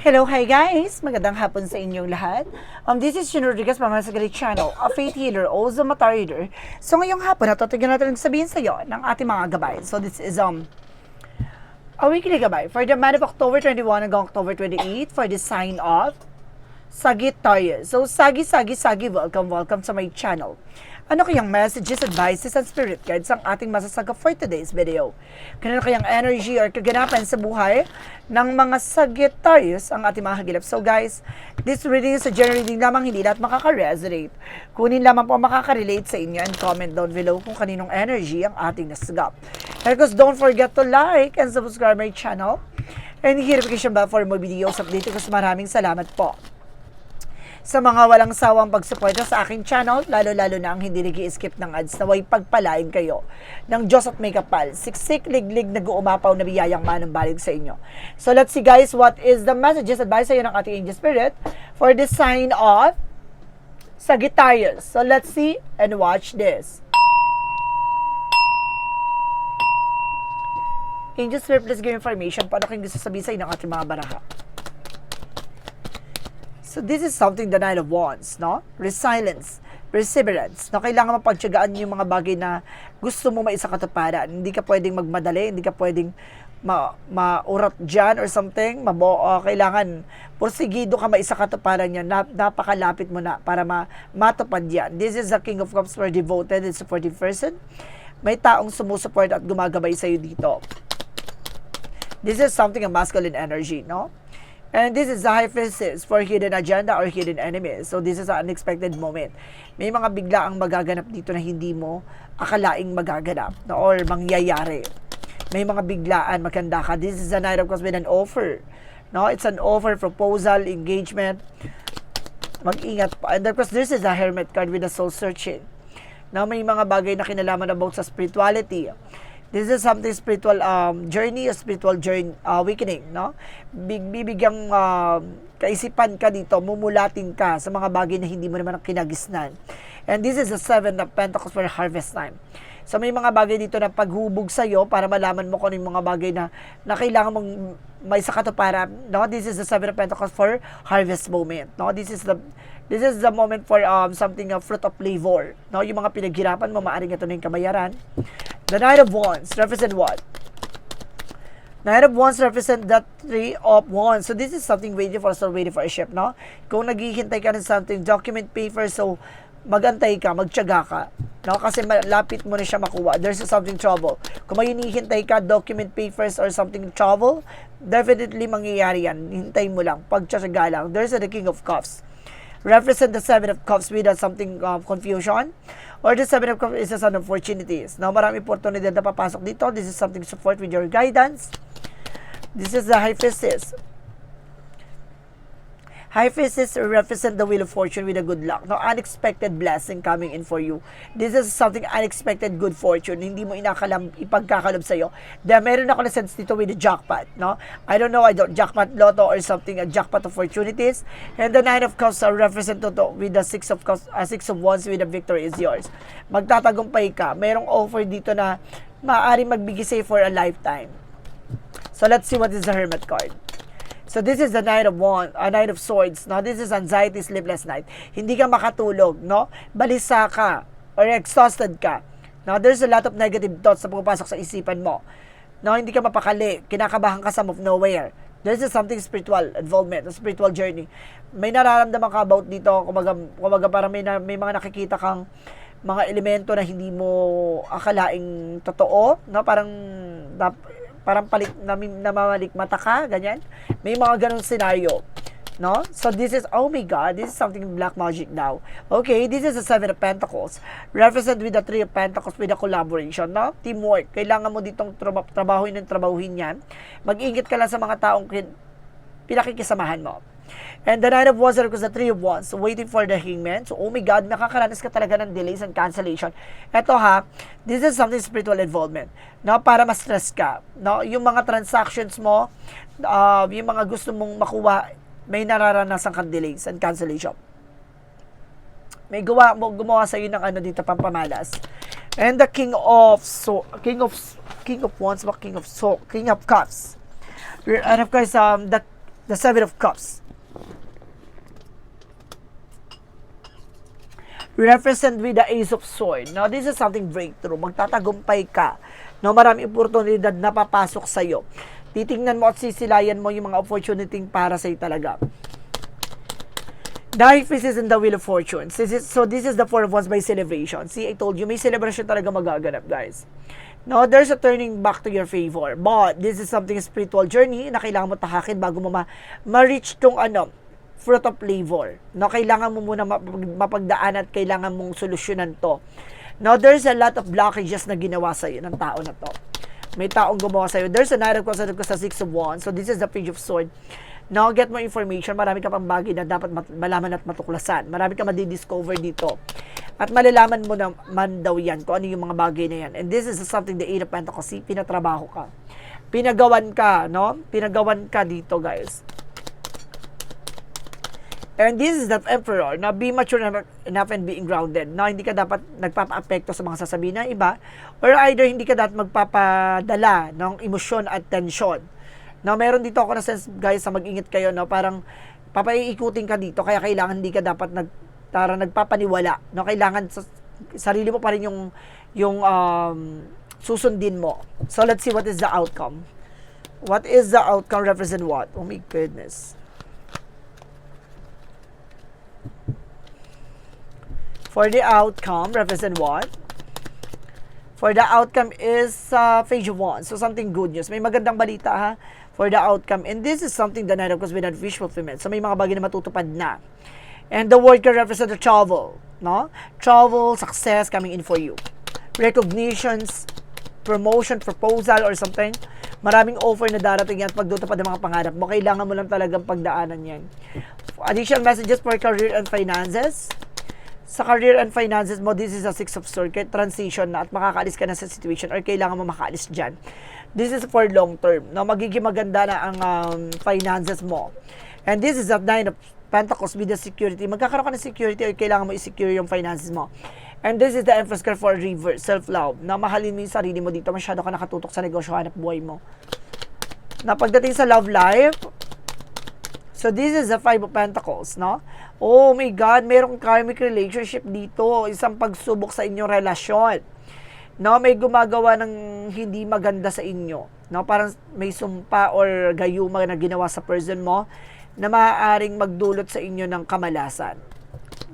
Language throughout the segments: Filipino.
Hello, hi guys! Magandang hapon sa inyong lahat. Um, this is Shun Rodriguez, Mama sa Galit Channel, a faith healer, also mata reader. So ngayong hapon, natutugyan natin ang sabihin sa iyo ng ating mga gabay. So this is um a weekly gabay for the month of October 21 hanggang October 28 for the sign of Sagittarius. So Sagi, Sagi, Sagi, welcome, welcome sa my channel. Ano kayang messages, advices, and spirit guides ang ating masasaga for today's video? Kanino kayang energy or kaganapan sa buhay ng mga Sagittarius ang ating mga hagilap? So guys, this reading is a general reading lamang, hindi lahat makaka-resonate. Kunin lamang po makaka-relate sa inyo and comment down below kung kaninong energy ang ating nasagap. Course, don't forget to like and subscribe my channel and hit notification bell for more videos update ko. Maraming salamat po sa mga walang sawang pagsuporta sa aking channel, lalo-lalo na ang hindi nag skip ng ads na way pagpalain kayo ng Diyos at may kapal. Siksik, liglig, nag-uumapaw na biyayang manang balik sa inyo. So let's see guys, what is the messages advice sa iyo ng ating angel spirit for the sign of Sagittarius. So let's see and watch this. Angel Spirit, please give information. Paano kayong gusto sabihin sa inyo ng ating mga baraha? So this is something the Nine of Wands, no? Resilience, perseverance. No, kailangan mapagtyagaan yung mga bagay na gusto mo maisa katuparan. Hindi ka pwedeng magmadali, hindi ka pwedeng ma maurat dyan or something. Mabo, uh, kailangan porsigido ka maisa katuparan yan. Nap, napakalapit mo na para ma matupad yan. This is the King of Cups for devoted and supportive person. May taong sumusuport at gumagabay sa'yo dito. This is something a masculine energy, no? And this is the priestess for hidden agenda or hidden enemies. So this is an unexpected moment. May mga bigla ang magaganap dito na hindi mo akalaing magaganap no? or mangyayari. May mga biglaan, maganda ka. This is a night of course with an offer. No, it's an offer, proposal, engagement. Mag-ingat pa. And of course, this is a hermit card with a soul searching. Now, may mga bagay na kinalaman about sa spirituality. This is something spiritual um, journey, a spiritual journey, uh, awakening, no? Big, bibigyang uh, kaisipan ka dito, mumulatin ka sa mga bagay na hindi mo naman kinagisnan. And this is the seven of pentacles for harvest time. So may mga bagay dito na paghubog sa iyo para malaman mo kung ano mga bagay na, na kailangan mong may sakatuparan. No? This is the seven of pentacles for harvest moment. No? This is the this is the moment for um, something of fruit of labor. No? Yung mga pinaghirapan mo, maaaring ito na yung kamayaran. The Knight of Wands represent what? Knight of Wands represent the Three of Wands. So this is something waiting for, so waiting for a ship, no? Kung naghihintay ka ng something, document paper, so magantay ka, magtyaga ka. No? Kasi malapit mo na siya makuha. There's something trouble. Kung may hinihintay ka, document papers or something trouble, definitely mangyayari yan. Hintay mo lang. Pagtsyaga lang. There's the King of Cups. Represent the Seven of Cups without something of confusion. Or the Seven of Cups is a son of opportunities. Now, marami oportunidad na papasok dito. This is something support with your guidance. This is the High Priestess. High Priestess represent the wheel of fortune with a good luck. No, unexpected blessing coming in for you. This is something unexpected good fortune. Hindi mo inakalam ipagkakalob sa'yo. Dahil meron ako na sense dito with the jackpot. No? I don't know, I don't, jackpot lotto or something, a jackpot opportunities. And the Nine of Cups are represent to with the Six of Cups, uh, Six of Wands with the victory is yours. Magtatagumpay ka. Merong offer dito na maaari magbigay sa'yo for a lifetime. So let's see what is the Hermit card. So this is the Knight of Wands, a uh, Knight of Swords. No, this is anxiety, sleepless night. Hindi ka makatulog, no? Balisa ka or exhausted ka. No, there's a lot of negative thoughts na pumapasok sa isipan mo. No, hindi ka mapakali, kinakabahan ka sa of nowhere. There's a something spiritual involvement, a spiritual journey. May nararamdaman ka about dito, kumaga, kumaga parang may, na, may mga nakikita kang mga elemento na hindi mo akalaing totoo, no? Parang parang palit namamalik mata ka, ganyan. May mga ganong scenario. No? So this is, oh my God, this is something black magic now. Okay, this is the Seven of Pentacles. Represent with the Three of Pentacles with a collaboration, no? Teamwork. Kailangan mo ditong trab- trabahuin ng trabahuin yan. Mag-ingit ka lang sa mga taong kin- pinakikisamahan mo. And the Nine of Wands because the Three of Wands, waiting for the Hangman. So, oh my God, nakakaranas ka talaga ng delays and cancellation. Ito ha, this is something spiritual involvement. No, para ma-stress ka. No, yung mga transactions mo, uh, yung mga gusto mong makuha, may nararanasan kang delays and cancellation. May gawa gumawa sa iyo ng ano dito pampamalas. And the King of so King of King of Wands, ba King of so King of Cups. And of course, um, the The Seven of Cups. Represent with the Ace of Sword. Now, this is something breakthrough. Magtatagumpay ka. No, marami oportunidad na papasok sa'yo. Titingnan mo at sisilayan mo yung mga opportunity para sa'yo talaga. Nine pieces in the Wheel of Fortune. This is, so this is the Four of Wands by celebration. See, I told you, may celebration talaga magaganap, guys. No, there's a turning back to your favor. But, this is something spiritual journey na kailangan mo tahakin bago mo ma- ma-reach tong ano, fruit of labor. No, kailangan mo muna mapag- mapagdaan at kailangan mong solusyonan to. No, there's a lot of blockages na ginawa sa iyo ng tao na to. May taong gumawa sa iyo. There's a Knight of Cups and sa Six of Wands. So this is the Page of Sword. Now, get more information. Marami ka pang bagay na dapat malaman at matuklasan. Marami ka madidiscover dito. At malalaman mo naman daw yan kung ano yung mga bagay na yan. And this is something the Eight of Pentacles. Pinatrabaho ka. Pinagawan ka, no? Pinagawan ka dito, guys. And this is that emperor na be mature enough and being grounded. Na hindi ka dapat nagpapa-apekto sa mga sasabihin ng iba or either hindi ka dapat magpapadala ng emosyon at tension. Na meron dito ako na sense guys sa mag-ingat kayo no parang papaiikutin ka dito kaya kailangan hindi ka dapat nag tara nagpapaniwala. No kailangan sa sarili mo pa rin yung yung um, susundin mo. So let's see what is the outcome. What is the outcome represent what? Oh my goodness. For the outcome, represent what? For the outcome is uh, page of wands. So, something good news. May magandang balita, ha? For the outcome. And this is something the Knight of Cups with a wish fulfillment. So, may mga bagay na matutupad na. And the word can represent the travel, no? Travel, success coming in for you. Recognitions, promotion, proposal, or something. Maraming offer na darating yan at pagdutupad ng mga pangarap mo. Kailangan mo lang talagang pagdaanan yan. Additional messages for career and finances sa career and finances mo, this is a six of kaya transition na at makakaalis ka na sa situation or kailangan mo makaalis dyan. This is for long term. No, magiging maganda na ang um, finances mo. And this is a nine of pentacles with the security. Magkakaroon ka ng security or kailangan mo i-secure yung finances mo. And this is the emphasize card for reverse, self-love. Na mahalin mo yung sarili mo dito. Masyado ka nakatutok sa negosyo, hanap buhay mo. Na pagdating sa love life, So this is the Five of Pentacles, no? Oh my God, merong karmic relationship dito. Isang pagsubok sa inyong relasyon. No, may gumagawa ng hindi maganda sa inyo. No, parang may sumpa or gayuma na ginawa sa person mo na maaaring magdulot sa inyo ng kamalasan.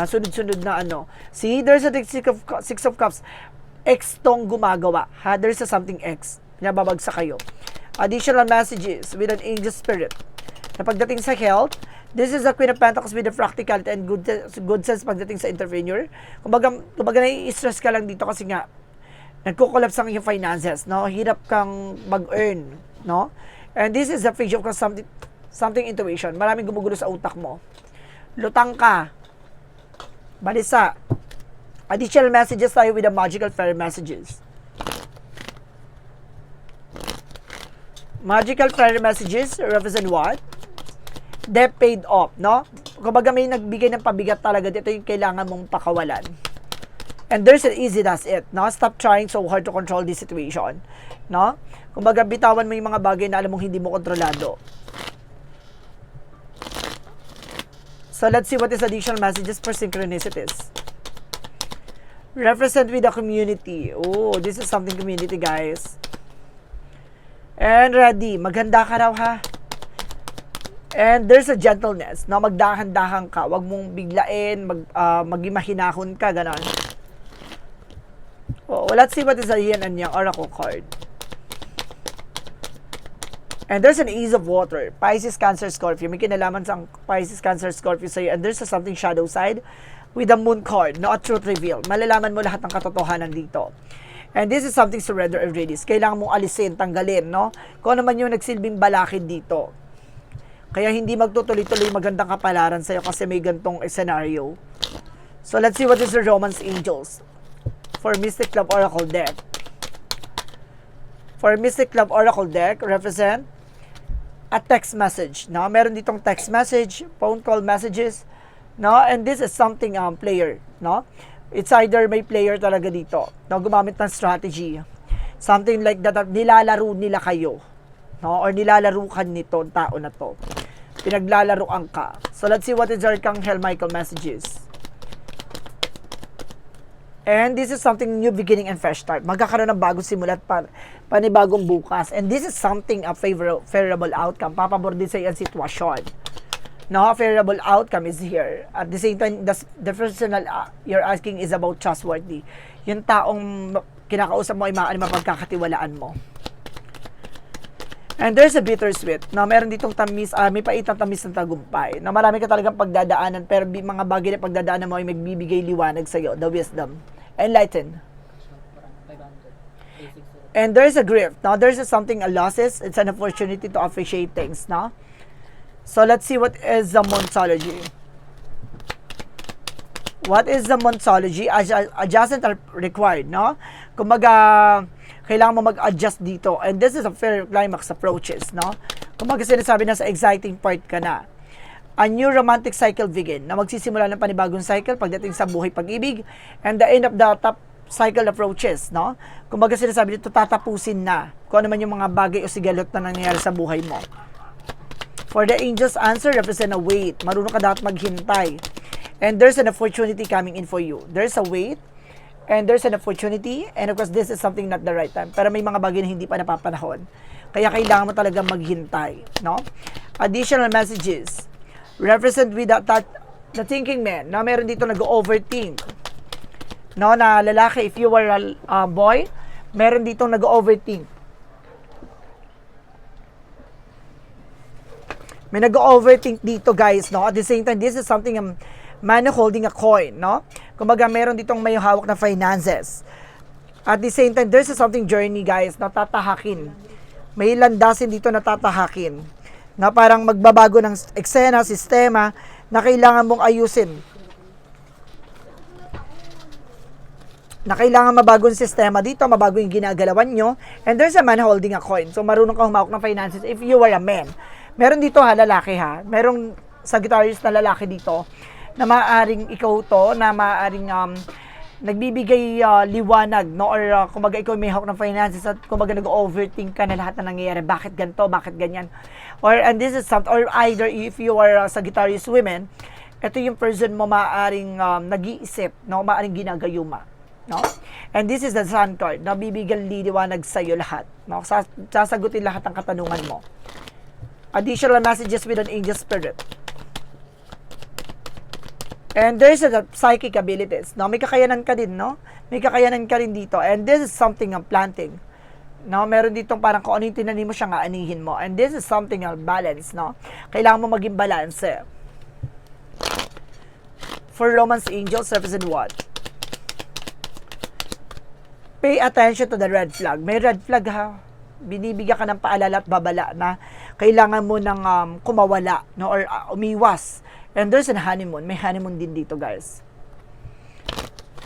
Nasunod-sunod na ano. See, there's a six of, six of cups. X tong gumagawa. Ha? There's a something X. Nababagsak kayo. Additional messages with an angel spirit na pagdating sa health, this is the Queen of Pentacles with the practicality and good, good sense pagdating sa entrepreneur. Kumbaga, kumbaga nai-stress ka lang dito kasi nga, nagko-collapse ang iyong finances, no? Hirap kang mag-earn, no? And this is the page of something, something intuition. Maraming gumugulo sa utak mo. Lutang ka. Balisa. Additional messages tayo with the magical fairy messages. Magical fairy messages represent what? Debt paid off, no? Kumbaga may nagbigay ng pabigat talaga dito yung kailangan mong pakawalan. And there's an easy does it, no? Stop trying so hard to control this situation, no? Kumbaga bitawan mo yung mga bagay na alam mong hindi mo kontrolado. So let's see what is additional messages for synchronicities. Represent with the community. Oh, this is something community, guys. And ready. Maganda ka raw, ha? And there's a gentleness na magdahan-dahan ka. Huwag mong biglain, mag, uh, maging mahinahon ka, ganon. Oh, well, let's see what is a yin and yang oracle card. And there's an ease of water. Pisces, Cancer, Scorpio. May kinalaman sa Pisces, Cancer, Scorpio sa'yo. And there's a something shadow side with the moon card, no? A truth reveal. Malalaman mo lahat ng katotohanan dito. And this is something surrender and release. Kailangan mong alisin, tanggalin, no? Kung ano man yung nagsilbing balakid dito. Kaya hindi magtutuloy-tuloy magandang kapalaran sa'yo kasi may gantong scenario. So let's see what is the Romance Angels for Mystic Love Oracle deck. For Mystic Love Oracle deck, represent a text message. No? Meron ditong text message, phone call messages, no? And this is something um, player, no? It's either may player talaga dito, no? Gumamit ng strategy. Something like that, nilalaro nila kayo, no? Or nilalaro kan nito, tao na to. Pinaglalaroan ka. So let's see what is Archangel Michael messages. And this is something new beginning and fresh start. Magkakaroon ng bagong simula at pa, panibagong bukas. And this is something a favor, favorable outcome. Papabor din sa iyong sitwasyon. No, favorable outcome is here. At the same time, the, the personal uh, you're asking is about trustworthy. Yung taong kinakausap mo ay maaari mapagkakatiwalaan mo. And there's a bittersweet na meron ditong tamis, ah, may paitang tamis ng tagumpay. Na marami ka talagang pagdadaanan pero mga bagay na pagdadaanan mo ay magbibigay liwanag sa iyo, the wisdom. Enlighten. And there's a grief. Now there's a something a losses. It's an opportunity to appreciate things, no? So let's see what is the Montology. What is the Montology? Adj- Adjustment are required, no? Kumbaga, kailangan mo mag-adjust dito. And this is a fair climax approaches, no? Kumbaga sinasabi na sa exciting part ka na. A new romantic cycle begin, na magsisimula ng panibagong cycle pagdating sa buhay pag-ibig. And the end of the top cycle approaches, no? Kumbaga sinasabi dito, tatapusin na kung ano man yung mga bagay o sigalot na nangyayari sa buhay mo. For the angel's answer represent a wait. Marunong ka dapat maghintay. And there's an opportunity coming in for you. There's a wait, and there's an opportunity, and of course, this is something not the right time. Pero may mga bagay na hindi pa napapanahon. Kaya kailangan mo talaga maghintay, no? Additional messages. Represent with that, that the thinking man. Na meron dito nag-overthink. No, na lalaki, if you were a uh, boy, meron dito nag-overthink. May nag-overthink dito guys, no? At the same time, this is something um, man holding a coin, no? Kumbaga, meron ditong may hawak na finances. At the same time, there's a something journey guys, na tatahakin. May landasin dito na tatahakin. Na parang magbabago ng eksena, sistema, na kailangan mong ayusin. na kailangan mabagong sistema dito, mabago yung ginagalawan nyo, and there's a man holding a coin. So, marunong kang humawak ng finances if you were a man. Meron dito ha, lalaki ha. Merong Sagittarius na lalaki dito na maaaring ikaw to, na maaaring um, nagbibigay uh, liwanag, no? Or uh, kumbaga ikaw may hawak ng finances at kumbaga nag-overthink ka na lahat na nangyayari. Bakit ganito? Bakit ganyan? Or, and this is something, or either if you are uh, Sagittarius women, ito yung person mo maaaring um, nag-iisip, no? Maaaring ginagayuma no? And this is the sun card, na bibigyan liliwanag sa iyo lahat, no? Sas- Sasagutin lahat ng katanungan mo. Additional messages with an angel spirit. And there's a psychic abilities. No, may kakayanan ka din, no? May kakayanan ka rin dito. And this is something of planting. No, meron dito parang kung ano yung tinanim mo siya nga anihin mo. And this is something of balance, no? Kailangan mo maging balance. eh. For Romance angels represent what? pay attention to the red flag. May red flag ha. Binibigyan ka ng paalala at babala na kailangan mo ng um, kumawala no or uh, umiwas. And there's an honeymoon. May honeymoon din dito, guys.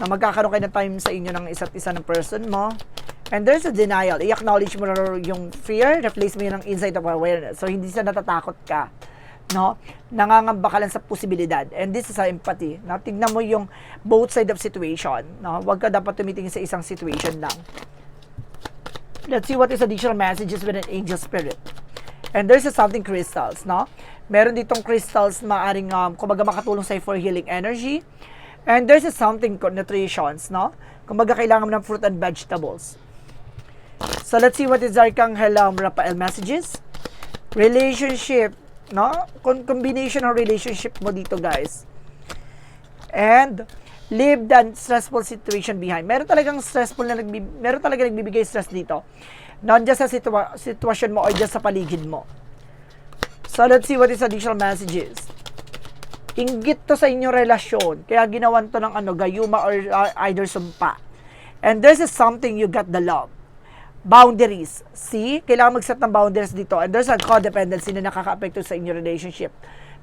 Na magkakaroon kayo ng time sa inyo ng isa't isa ng person mo. And there's a denial. I-acknowledge mo yung fear, replace mo yun ng insight of awareness. So, hindi siya natatakot ka no? Nangangamba ka lang sa posibilidad. And this is a empathy. No? Tignan mo yung both side of situation. No? Huwag ka dapat tumitingin sa isang situation lang. Let's see what is additional messages with an angel spirit. And there's a something crystals, no? Meron ditong crystals maaring um, kumbaga makatulong sa for healing energy. And there's a something co- nutritions, no? Kumbaga kailangan mo ng fruit and vegetables. So let's see what is Archangel um, Raphael messages. Relationship, no? Con- combination ng relationship mo dito, guys. And leave the stressful situation behind. Meron talagang stressful na nagbi- meron talaga nagbibigay stress dito. Not just sa situa- sitwasyon mo or just sa paligid mo. So let's see what is additional messages. Inggit to sa inyong relasyon. Kaya ginawan to ng ano, gayuma or uh, either sumpa. And there's is something you got the love boundaries. See? Kailangan mag-set ng boundaries dito. And there's a codependency na nakaka-apekto sa inyong relationship.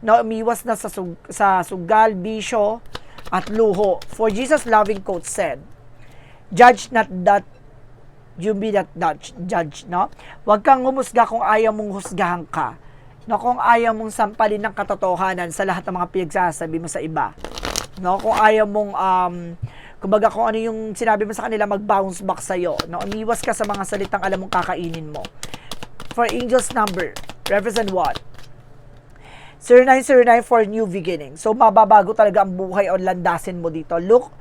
No, umiwas na sa, sug- sa sugal, bisyo, at luho. For Jesus' loving quote said, Judge not that you be judge, judge, no? Huwag kang humusga kung ayaw mong husgahan ka. No, kung ayaw mong sampalin ng katotohanan sa lahat ng mga pinagsasabi mo sa iba. No, kung ayaw mong um, kumbaga kung ano yung sinabi mo sa kanila mag-bounce back sa iyo. No, umiwas ka sa mga salitang alam mong kakainin mo. For angels number, represent what? 0909 for new beginning. So, mababago talaga ang buhay o landasin mo dito. Look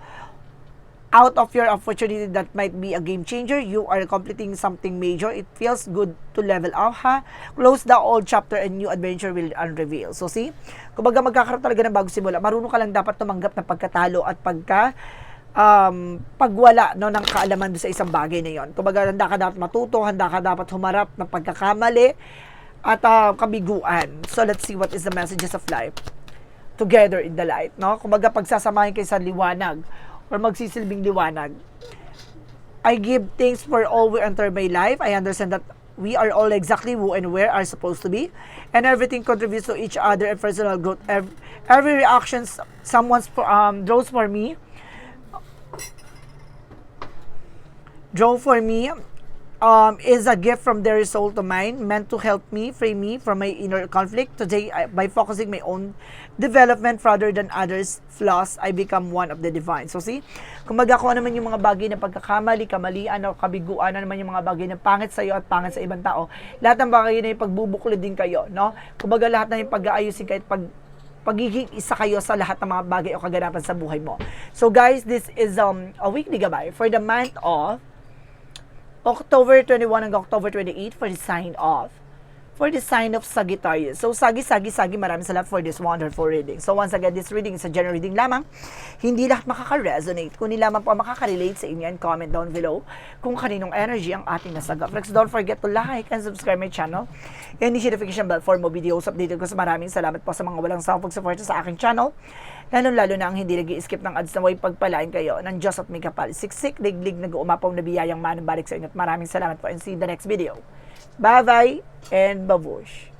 out of your opportunity that might be a game changer. You are completing something major. It feels good to level up, ha? Close the old chapter and new adventure will unreveal. So, see? Kumbaga, magkakaroon talaga ng bago simula. Marunong ka lang dapat tumanggap ng pagkatalo at pagka um, pagwala no, ng kaalaman sa isang bagay na yon. Kumbaga, handa ka dapat matuto, handa ka dapat humarap ng pagkakamali at ah, kabiguan. So, let's see what is the messages of life together in the light, no? Kumbaga pagsasamahin kayo sa liwanag or magsisilbing liwanag. I give thanks for all we enter my life. I understand that we are all exactly who and where are supposed to be, and everything contributes to each other and personal growth. Every, every reaction s- someone's for, um draws for me, draw for me um, is a gift from their soul to mine, meant to help me, free me from my inner conflict. Today, I, by focusing my own development rather than others' flaws, I become one of the divine. So see, kung ano man yung mga bagay na pagkakamali, kamalian o kabiguan, ano naman yung mga bagay na pangit sa iyo at pangit sa ibang tao, lahat ng bagay na yung pagbubuklod din kayo, no? Kumbaga lahat na yung pag-aayusin kayo at pag pagiging isa kayo sa lahat ng mga bagay o kaganapan sa buhay mo. So guys, this is um, a weekly gabay for the month of October 21 hanggang October 28 for the sign of for the sign of Sagittarius. So, sagi, sagi, sagi, maraming salamat for this wonderful reading. So, once again, this reading is a general reading lamang. Hindi lahat makaka-resonate. Kundi lamang po makaka-relate sa inyo and comment down below kung kaninong energy ang ating nasagap. Next, don't forget to like and subscribe my channel. And hit notification bell for more videos updated ko sa maraming salamat po sa mga walang sawang pag-support sa aking channel. Lalo-lalo na ang hindi nag skip ng ads na way pagpalain kayo ng Diyos at may kapal. Siksik, liglig, nag-uumapaw na biyayang manang balik sa inyo. At maraming salamat po and see you in the next video. Bye-bye and babush.